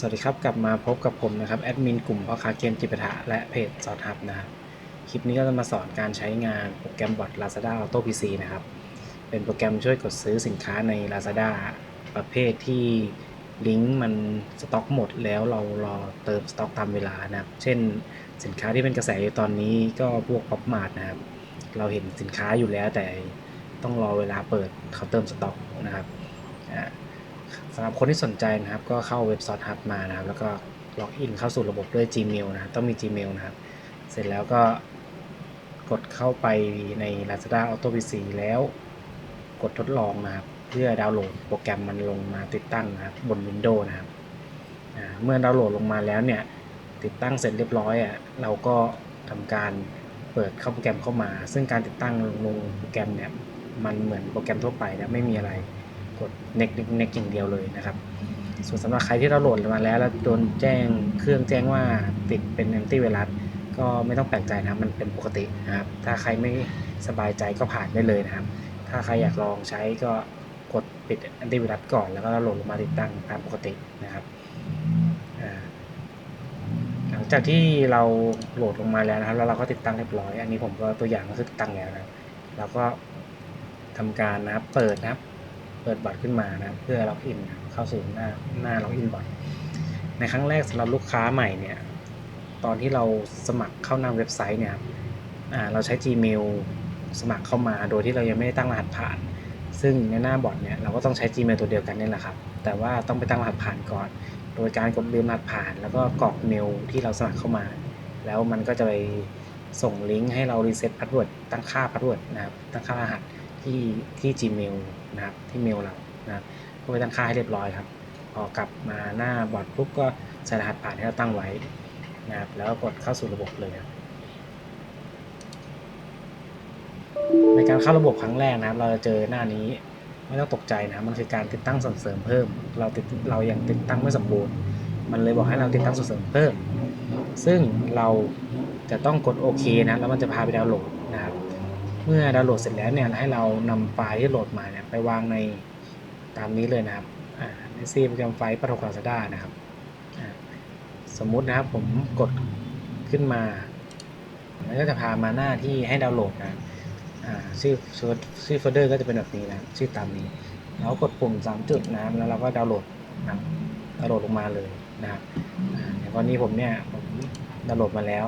สวัสดีครับ กลับมาพบกับผมนะครับแอดมินกลุ่มพ่อค้าเกมจิปาถะและเพจสอดทับนะครับคลิปนี้ก็จะมาสอนการใช้งานโปรแกรมบอท Lazada Auto PC นะครับ เป็นโปรแกรมช่วยกดซื้อสินค้าใน Lazada ประเภทที่ลิงก์มันสต็อกหมดแล้วเรารอเติมสต็อกตามเวลานะครับเช่นสินค้าที่เป็นกระแสอยู่ตอนนี้ก็พวกป๊อปมาร์ทนะครับ เราเห็นสินค้าอยู่แล้วแต่ต้องรอเวลาเปิดเขาเติมสต็อกนะครับอ่า สำหรับคนที่สนใจนะครับ ก็เข้าเว็บซอ t ฮับมานะครับ แล้วก็ล็อกอินเข้าสู่ระบบด้วย Gmail นะครับ ต้องมี Gmail นะครับ เสร็จแล้วก็กดเข้าไปใน Lazada Auto PC แล้ว กดทดลองนะครับ เพื่อดาวน์โหลดโปรแกรมมันลงมาติดตั้งนะครับ บน Windows นะครับเมื่อดาวน์โหลดลงมาแล้วเนี่ย ติดตั้งเสร็จเรียบร้อยอะเราก็ทำการเปิดเข้าโปรแกรมเข้ามา ซึ่งการติดตั้งลงโปรแกรมเนี่ยมันเหมือนโปรแกรมทั่วไปนะไม่มีอะไร กด next next อย่างเดียวเลยนะครับ ส่วนสำหรับใครที่เราโหลดมาแล้วแล้วโดนแจ้งเครื่องแจ้งว่าติดเป็น anti virus ก็ไม่ต้องแปลกใจนะครับมันเป็นปกตินะครับ ถ้าใครไม่สบายใจก็ผ่านได้เลยนะครับ ถ้าใครอยากลองใช้ก็กดปิด anti virus ก่อนแล้วก็โหลดลงมาติดตั้งตามปกตินะครับ หลังจากที่เราโหลดลงมาแล้วนะครับ แล้วเราก็ติดตั้งเรียบร้อย อันนี้ผมก็ตัวอย่างก็คือติดตั้งแล้วนะเราก็ทำการนะครับเปิดนะครับ ปิดบัตรขึ้นมานะเพื่อล็อกอินเข้าสู่หน้าหน้าล็อกอินบัตรในครั้งแรกสำหรับลูกค้าใหม่เนี่ยตอนที่เราสมัครเข้าหน้าเว็บไซต์เนี่ยเราใช้ Gmail สมัครเข้ามาโดยที่เรายังไม่ได้ตั้งรหัสผ่าน ซึ่งในหน้าบอทเนี่ยเราก็ต้องใช้ Gmail ตัวเดียวกันนี่แหละครับ แต่ว่าต้องไปตั้งรหัสผ่านก่อน โดยการกดลืมรหัสผ่าน แล้วก็กรอกเมลที่เราสมัครเข้ามา แล้วมันก็จะไปส่งลิงก์ให้เรารีเซ็ตพาสเวิร์ดตั้งค่าพาสเวิร์ดนะครับตั้งค่ารหัส ที่ที่ Gmail นะครับที่เมลเรานะครับก็ไปตั้งค่าให้เรียบร้อยครับ พอกลับมาหน้าบอร์ดปุ๊บก็ใส่รหัสผ่านที่เราตั้งไว้นะครับแล้วกดเข้าสู่ระบบเลยครับในการเข้าระบบครั้งแรกนะครับ เราจะเจอหน้านี้ไม่ต้องตกใจนะครับมันคือการติดตั้งส่วนเสริมเพิ่ม เราติดเรายังติดตั้งไม่สมบูรณ์ มันเลยบอกให้เราติดตั้งส่วนเสริมเพิ่ม ซึ่งเราจะต้องกดโอเคนะแล้วมันจะพาไปดาวน์โหลดนะครับ เมื่อดาวน์โหลดเสร็จแล้วเนี่ยให้เรานำไฟล์ที่โหลดมาเนี่ยไปวางในตามนี้เลยนะครับในซีโปรแกรมไฟล์ประทบกับ Lazada นะครับสมมุตินะครับผมกดขึ้นมามันก็จะพามาหน้าที่ให้ดาวน์โหลดนะชื่อชื่อชื่อโฟลเดอร์ก็จะเป็นแบบนี้นะชื่อตามนี้แล้วกดปุ่มสามจุดนะครับแล้วเราก็ดาวน์โหลดนะดาวน์โหลดลงมาเลยนะครับอ่าอย่างกรณีผมเนี่ยผมดาวน์โหลดมาแล้ว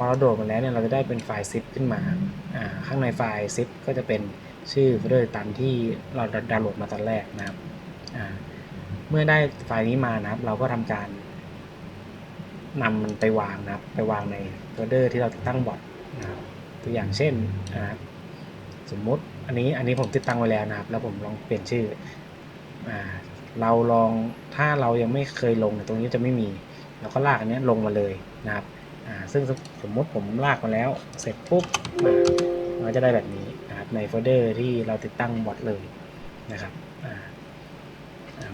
พอเราโหลดมาแล้วเนี่ยเราจะได้เป็นไฟล์ zip ขึ้นมาอ่าข้างในไฟล์ zip ก็จะเป็นชื่อโฟลเดอร์ตามที่เราดาวน์โหลดมาตอนแรกนะครับอ่าเมื่อได้ไฟล์นี้มานะครับ เราก็ทำการนำมันไปวางนะครับ ไปวางในโฟลเดอร์ที่เราติดตั้งบอทนะครับตัวอย่างเช่นนะครับสมมุติอันนี้อันนี้ผมติดตั้งไว้แล้วนะครับ แล้วผมลองเปลี่ยนชื่ออ่าเราลองถ้าเรายังไม่เคยลงตรงนี้จะไม่มี เราก็ลากอันนี้ลงมาเลยนะครับ ซึ่งสมมติผมลากมาแล้ว เสร็จปุ๊บอ่ามันจะได้แบบนี้นะครับในโฟลเดอร์ที่เราติดตั้งบอทเลยนะครับ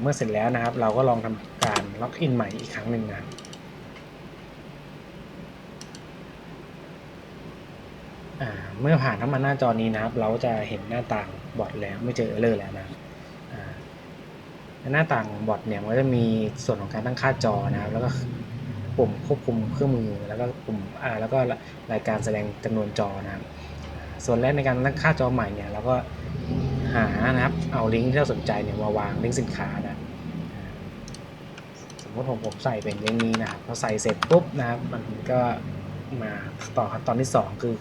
เมื่อเสร็จแล้วนะครับ เราก็ลองทำการล็อกอินใหม่อีกครั้งหนึ่งนะครับอ่าเมื่อผ่านเข้ามาหน้าจอนี้นะครับ เราจะเห็นหน้าต่างบอทแล้วไม่เจอเออร์เลอร์แล้วนะครับหน้าต่างบอทเนี่ยมันก็จะมีส่วนของการตั้งค่าจอนะครับ แล้วก็ ปุ่มควบคุมเครื่องมือแล้วก็ปุ่มอ่าแล้วก็รายการแสดงจำนวนจอนะครับ ส่วนแรกในการตั้งค่าจอใหม่เนี่ยเราก็หานะครับเอาลิงก์ที่เราสนใจเนี่ยมาวางลิงก์สินค้านะสมมติผมผมใส่เป็นลิงก์นี้นะครับพอใส่เสร็จปุ๊บนะครับมันก็มาต่อขั้นตอนที่ 2 คือ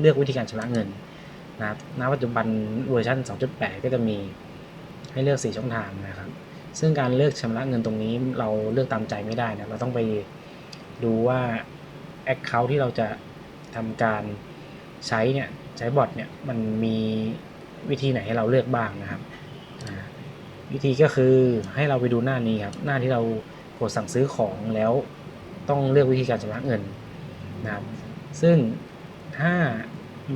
เลือกวิธีการชำระเงินนะครับณปัจจุบันเวอร์ชัน2.8 ก็จะมีให้เลือก 4 ช่องทางนะครับ ซึ่งการเลือกชำระเงินตรงนี้เราเลือกตามใจไม่ได้นะ เราต้องไป ดูว่า Account ที่เราจะทำการใช้เนี่ยใช้บอทเนี่ยมันมีวิธีไหนให้เราเลือกบ้างนะครับ วิธีก็คือให้เราไปดูหน้านี้ครับ หน้าที่เรากดสั่งซื้อของแล้วต้องเลือกวิธีการชำระเงินนะครับ ซึ่งถ้า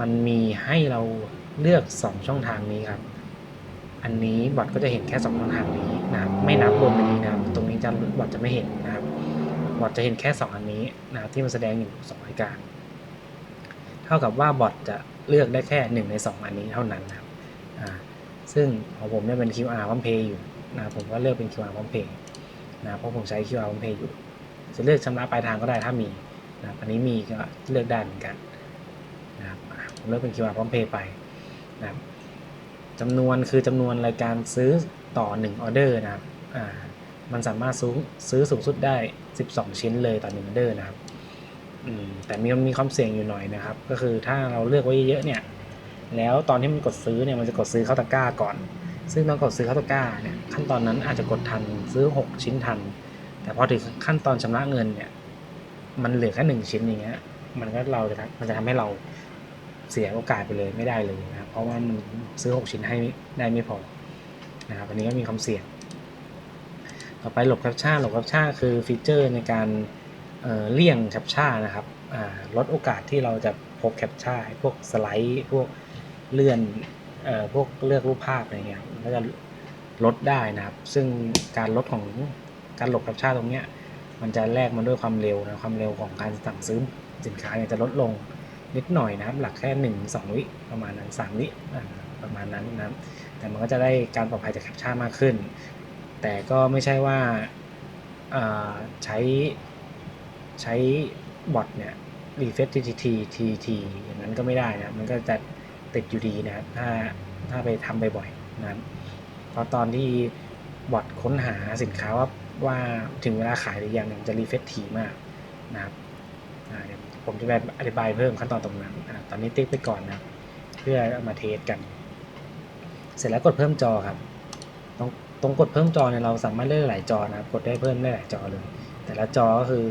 มันมีให้เราเลือก 2 ช่องทางนี้ครับ อันนี้บอทก็จะเห็นแค่ 2 ช่องทางนี้นะครับ ไม่นับบนอันนี้นะครับ ตรงนี้จะบอทจะไม่เห็นนะครับ บอทจะเห็นแค่ 2 อันนี้นะที่มันแสดงอยู่2รายการ เท่ากับว่าบอทจะเลือกได้แค่ 1 ใน 2 อันนี้เท่านั้นนะครับซึ่งของผมเนี่ยเป็น QR พร้อมเพย์อยู่นะผมก็เลือกเป็น QR พร้อมเพย์นะเพราะผมใช้ QR Phone Pay อยู่ จะเลือกชำระปลายทางก็ได้ถ้ามีนะอันนี้มีก็เลือกได้เหมือนกันนะครับผมเลือกเป็น QR Phone Pay ไปนะครับจำนวนคือจำนวนรายการซื้อต่อ 1 ออเดอร์นะครับ มันสามารถซื้อซื้อสูงสุดได้ 12 ชิ้นเลยต่อ1ออเดอร์นะครับแต่มีมีความเสี่ยงอยู่หน่อยนะครับ ก็คือถ้าเราเลือกไว้เยอะเนี่ย แล้วตอนที่มันกดซื้อเนี่ยมันจะกดซื้อเข้าตะกร้าก่อน ซึ่งตอนกดซื้อเข้าตะกร้าเนี่ยขั้นตอนนั้นอาจจะกดทันซื้อ 6 ชิ้นทัน แต่พอถึงขั้นตอนชำระเงินเนี่ย มันเหลือแค่หนึ่งชิ้นอย่างเงี้ย มันก็เราจะมันจะทำให้เราเสียโอกาสไปเลยไม่ได้เลยนะครับเพราะว่ามันซื้อ 6 ชิ้นให้ได้ไม่พอนะครับอันนี้ก็มีความเสี่ยง ต่อไปหลบแคปชั่นหลบแคปชั่นคือฟีเจอร์ในการเเลี่ยงแคปชั่นนะครับลดโอกาสที่เราจะพบแคปชั่นพวกสไลด์พวกเลื่อนออพวกเลือกรูปภาพอะไรเงี้ยมันก็จะลดได้นะครับ ซึ่งการลดของการหลบแคปชั่นตรงเนี้ยมันจะแลกมาด้วยความเร็วนะความเร็วของการสั่งซื้อสินค้าเนี่ยจะลดลงนิดหน่อยนะครับ หลักแค่หนึ่งสองวิประมาณนั้นสามวิประมาณนั้นนะแต่มันก็จะได้การปลอดภัยจากแคปชั่นมากขึ้น แต่ก็ไม่ใช่ว่าาใช้ใช้บอทเนี่ยรีเฟซทีทีทีทีทีอย่างนั้นก็ไม่ได้นะมันก็จะติดอยู่ดีนะครับถ้าถ้าไปทำบ่อยๆนะครับเพราะตอนที่บอทค้นหาสินค้าว่าว่าถึงเวลาขายหรือยังมันจะรีเฟซทีมากนะครับเดี๋ยวผมจะไปอธิบายเพิ่มขั้นตอนตรงนั้นอตอนนี้ติ๊กไปก่อนนะ เพื่อมาเทสกัน เสร็จแล้วกดเพิ่มจอครับตรง ตรงกดเพิ่มจอเนี่ยเราสามารถเลือกหลายจอนะครับกดได้เพิ่มได้หลายจอเลย แต่ละจอก็คือ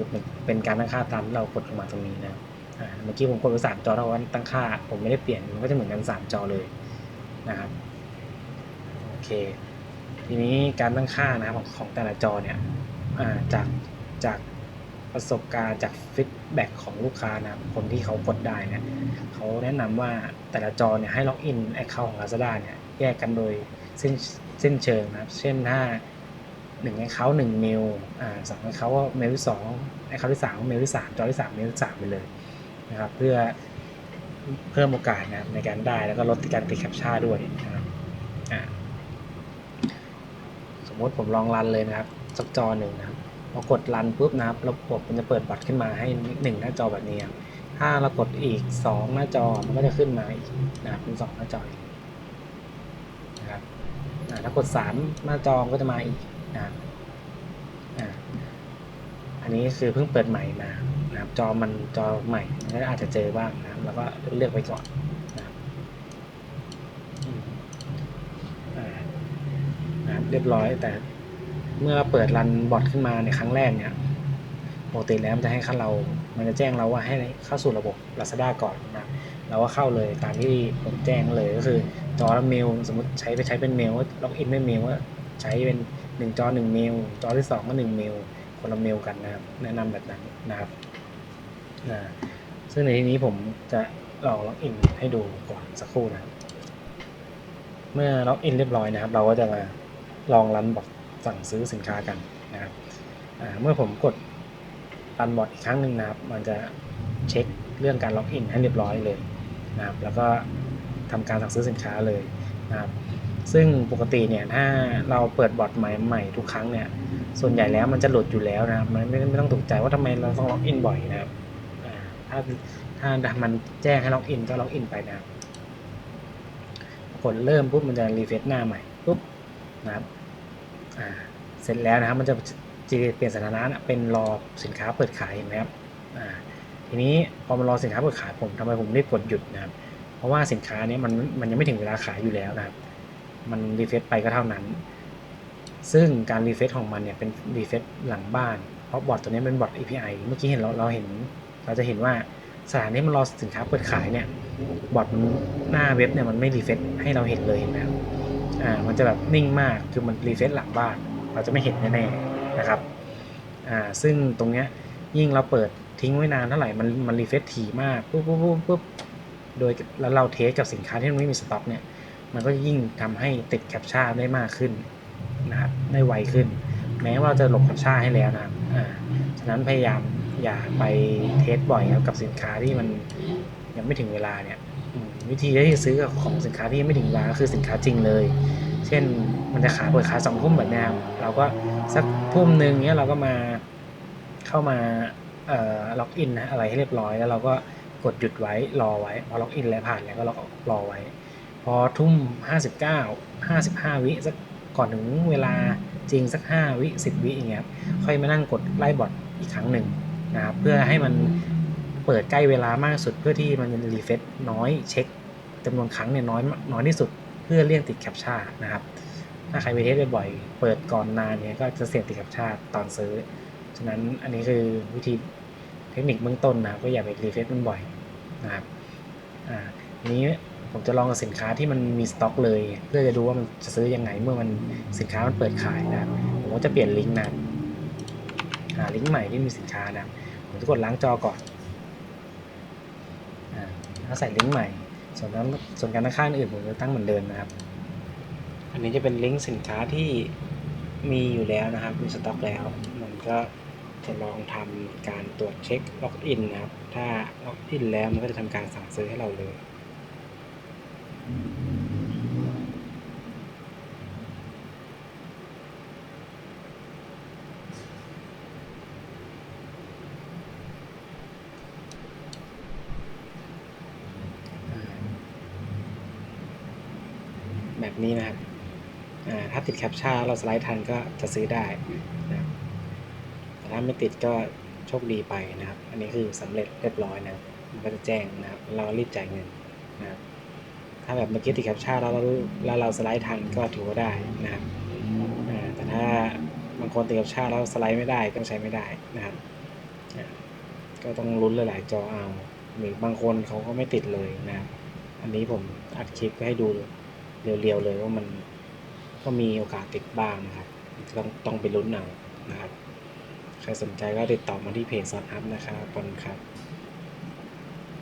เป็นการตั้งค่าตามที่เรากดลงมาตรงนี้นะครับเมื่อกี้ผมกดไปสามจอเท่ากันตั้งค่า ผมไม่ได้เปลี่ยนมันก็จะเหมือนกันสามจอเลยนะครับโอเคทีนี้การตั้งค่านะครับของของแต่ละจอเนี่ยจากจากประสบการณ์จากฟีดแบ็กของลูกค้านะคนที่เขากดได้เนี่ยเขาแนะนำว่าแต่ละจอเนี่ยให้ล็อกอินแอคเคาท์ของ Lazada เนี่ย แยกกันโดยสิ้นสิ้นเชิงนะครับ เช่นถ้าหนึ่งแอคเคาหนึ่งเมลอ่าสองแอคเคาเมลที่สองแอคเคาที่สามเมลที่สามจอที่สามเมลที่สามไปเลยนะครับเพื่อเพิ่มโอกาสนะครับในการได้แล้วก็ลดการติดแคปชั่นด้วยนะครับอ่าสมมติผมลองรันเลยนะครับสักจอหนึ่งนะครับพอกดรันปุ๊บนะครับระบบมันจะเปิดบัตรขึ้นมาให้หนึ่งหน้าจอแบบนี้ครับถ้าเรากดอีกสองหน้าจอมันก็จะขึ้นมาอีกนะครับเป็นสองหน้าจออีก ถ้ากดสามหน้าจอมันก็จะมาอีกนะอันนี้คือเพิ่งเปิดใหม่มานะครับจอมันจอใหม่มันก็อาจจะเจอบ้างนะแล้วก็เลือกไว้ก่อนนะครับนะเรียบร้อยแต่เมื่อเปิดรันบอทขึ้นมาในครั้งแรกเนี่ยปกติแล้วมันจะให้เข้าเรา มันจะแจ้งเราว่าให้เข้าสู่ระบบ Lazada ก่อนนะเราก็เข้าเลยตามที่ผมแจ้งเลยก็คือ จอละเมล สมมติใช้ไปใช้เป็นเมลว่าล็อกอินไม่เมลว่าใช้เป็นหนึ่งจอหนึ่งเมล จอที่สองก็หนึ่งเมล คนละเมลกันนะครับ แนะนำแบบนั้นนะครับอ่าซึ่งในที่นี้ผมจะลองล็อกอินให้ดูก่อนสักครู่นะครับ เมื่อล็อกอินเรียบร้อยนะครับ เราก็จะมาลองรันบอทสั่งซื้อสินค้ากันนะครับเมื่อผมกดรันบอทอีกครั้งหนึ่งนะครับ มันจะเช็คเรื่องการล็อกอินให้เรียบร้อยเลยนะครับ แล้วก็ ทำการสั่งซื้อสินค้าเลยนะครับซึ่งปกติเนี่ยถ้าเราเปิดบอทใหม่ใหม่ทุกครั้งเนี่ยส่วนใหญ่แล้วมันจะหลุดอยู่แล้วนะครับมันไม่ไม่ต้องตกใจว่าทำไมเราต้องล็อกอินบ่อยนะครับถ้าถ้ามันแจ้งให้ล็อกอินก็ล็อกอินไปนะครับกดเริ่มปุ๊บมันจะรีเฟซหน้าใหม่ปุ๊บนะครับเสร็จแล้วนะครับมันจะจะเปลี่ยนสถานะเป็นรอสินค้าเปิดขายเห็นไหมครับทีนี้พอมันรอสินค้าเปิดขายผมทำไมผมรีบกดหยุดนะครับ เพราะว่าสินค้าเนี้ยมันมันยังไม่ถึงเวลาขายอยู่แล้วนะครับ มันรีเฟซไปก็เท่านั้น ซึ่งการรีเฟซของมันเนี่ยเป็นรีเฟซหลังบ้าน เพราะบอทตัวนี้เป็นบอท API เมื่อกี้เห็นเราเราเห็น เราจะเห็นว่าสถานที่มันรอสินค้าเปิดขายเนี่ยบอทมันหน้าเว็บเนี่ยมันไม่รีเฟซให้เราเห็นเลยนะครับอ่ามันจะแบบนิ่งมากคือมันรีเฟซหลังบ้าน เราจะไม่เห็นแน่ๆนะครับอ่าซึ่งตรงเนี้ยยิ่งเราเปิดทิ้งไว้นานเท่าไหร่มันมันรีเฟซถี่มากปุ๊บปุ๊บปุ๊บปุ๊บ โดยแล้วเราเทสกับสินค้าที่มันไม่มีสต็อกเนี่ยมันก็ยิ่งทำให้ติดแคปชั่นได้มากขึ้นนะครับได้ไวขึ้น แม้ว่าจะหลบแคปชั่นให้แล้วนะครับอ่าฉะนั้นพยายามอย่าไปเทสบ่อยครับกับสินค้าที่มันยังไม่ถึงเวลาเนี่ยวิธีที่จะซื้อของสินค้าที่ยังไม่ถึงเวลาก็คือสินค้าจริงเลย เช่นมันจะขายเปิดขายสองทุ่มแบบนี้เราก็สักทุ่มหนึ่งเนี้ยเราก็มาเข้ามาเอ่อล็อกอินนะอะไรให้เรียบร้อยแล้วเราก็ กดหยุดไว้รอไว้พอล็อกอินแล้วผ่านแล้วก็เราก็รอไว้ พอทุ่มห้าสิบเก้าห้าสิบห้าวิสักก่อนถึงเวลาจริงสักห้าวิสิบวิอย่างเงี้ยค่อยมานั่งกดไล่บอทอีกครั้งหนึ่งนะครับเพื่อให้มันเปิดใกล้เวลามากสุดเพื่อที่มันรีเฟซน้อยเช็คจำนวนครั้งเนี่ยน้อยน้อยที่สุดเพื่อเลี่ยงติดแคปชั่นนะครับถ้าใครไปเทสบ่อยๆเปิดก่อนนานเนี่ยก็จะเสี่ยงติดแคปชั่นตอนซื้อ ฉะนั้นอันนี้คือวิธี เทคนิคเบื้องต้นนะครับก็อย่าไปรีเฟซมันบ่อยนะครับอ่านี้ผมจะลองกับสินค้าที่มันมีสต็อกเลย เพื่อจะดูว่ามันจะซื้อยังไงเมื่อมันสินค้ามันเปิดขายนะครับผมก็จะเปลี่ยนลิงก์นะหาลิงก์ใหม่ที่มีสินค้านะผมจะกดล้างจอก่อนอ่าแล้วใส่ลิงก์ใหม่ ส่วนนั้นส่วนการตั้งค่าอื่นผมจะตั้งเหมือนเดิมนะครับ อันนี้จะเป็นลิงก์สินค้าที่มีอยู่แล้วนะครับมีสต็อกแล้วมันก็ จะลองทำการตรวจเช็คล็อกอินนะครับ ถ้าล็อกอินแล้วมันก็จะทำการสั่งซื้อให้เราเลยแบบนี้นะครับ ถ้าติดแคปชั่นเราสไลด์ทันก็จะซื้อได้นะครับาไม่ติดก็โชคดีไปนะครับ อันนี้คือสำเร็จเรียบร้อยนะมันก็จะแจ้งนะครับ เรารีบจ่ายเงินนะครับถ้าแบบเมื่อกี้ติดแคปชั่นแล้วเราแล้วเราสไลด์ทันก็ถือว่าได้นะครับแต่ถ้าบางคนติดแคปชั่นแล้วสไลด์ไม่ได้ก็ใช้ไม่ได้นะครับก็ต้องลุ้นหลายๆจอเอาหรือบางคนเขาก็ไม่ติดเลยนะครับอันนี้ผมอัดคลิปให้ดูเรียวๆเลยว่ามันก็มีโอกาสติดบ้างนะครับ ต้องต้องไปลุ้นเอานะครับ ใครสนใจก็ติดต่อมาที่เพจสอนอัพนะครับขอบคุณครับ